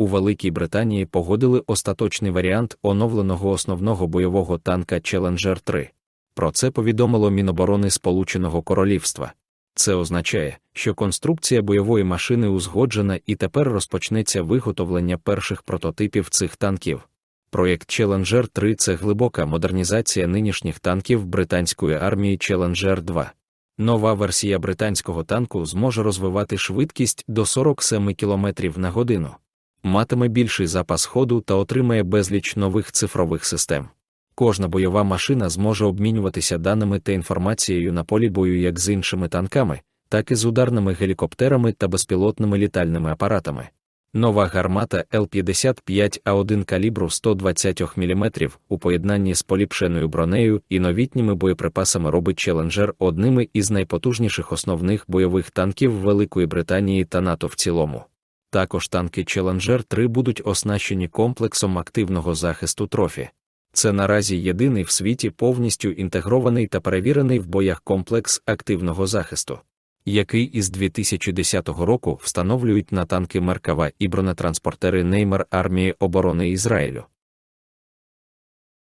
у Великій Британії погодили остаточний варіант оновленого основного бойового танка Challenger 3. Про це повідомило Міноборони Сполученого Королівства. Це означає, що конструкція бойової машини узгоджена і тепер розпочнеться виготовлення перших прототипів цих танків. Проєкт Challenger 3 це глибока модернізація нинішніх танків британської армії Challenger 2. Нова версія британського танку зможе розвивати швидкість до 47 км на годину, матиме більший запас ходу та отримає безліч нових цифрових систем. Кожна бойова машина зможе обмінюватися даними та інформацією на полі бою як з іншими танками, так і з ударними гелікоптерами та безпілотними літальними апаратами. Нова гармата Л-55А1 калібру 120 мм у поєднанні з поліпшеною бронею і новітніми боєприпасами робить Челенджер одними із найпотужніших основних бойових танків Великої Британії та НАТО в цілому. Також танки Челенджер 3 будуть оснащені комплексом активного захисту трофі. Це наразі єдиний в світі повністю інтегрований та перевірений в боях комплекс активного захисту який із 2010 року встановлюють на танки Меркава і бронетранспортери Неймер армії оборони Ізраїлю.